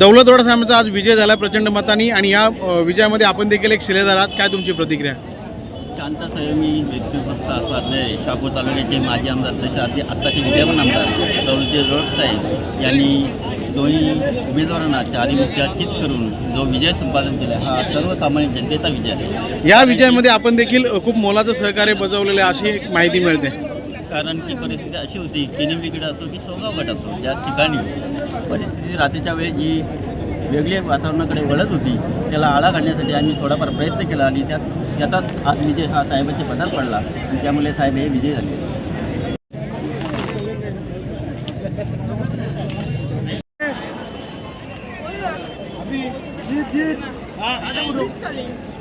दौलतवाडा साहेबांचा आज विजय झाला प्रचंड मतानी आणि या विजयामध्ये आपण देखील एक शिलेदार आहात. काय तुमची प्रतिक्रिया? शांत संयमी व्यक्ती फक्त असं आपले शहापूर तालुक्याचे माजी आमदार तसे आधी आत्ताचे विद्यमान आमदार दौलती रोड साहेब यांनी दोन्ही उमेदवारांना चारी चित करून जो विजय संपादन केला हा सर्वसामान्य जनतेचा विजय आहे. या विजयामध्ये आपण देखील खूप मोलाचं सहकार्य बजावलेलं आहे अशी एक माहिती मिळते. कारण की परिस्थिती अशी होती की गट असो की सोगाव गट असो ज्या ठिकाणी परिस्थिती रात्रीच्या वेळी जी वेगळी वातावरणाकडे वळत होती त्याला आळा घालण्यासाठी आम्ही थोडाफार प्रयत्न केला आणि त्यात त्याचाच विजय हा साहेबांचे पदार पडला आणि त्यामुळे साहेब हे विजय झाले. जीत. जीत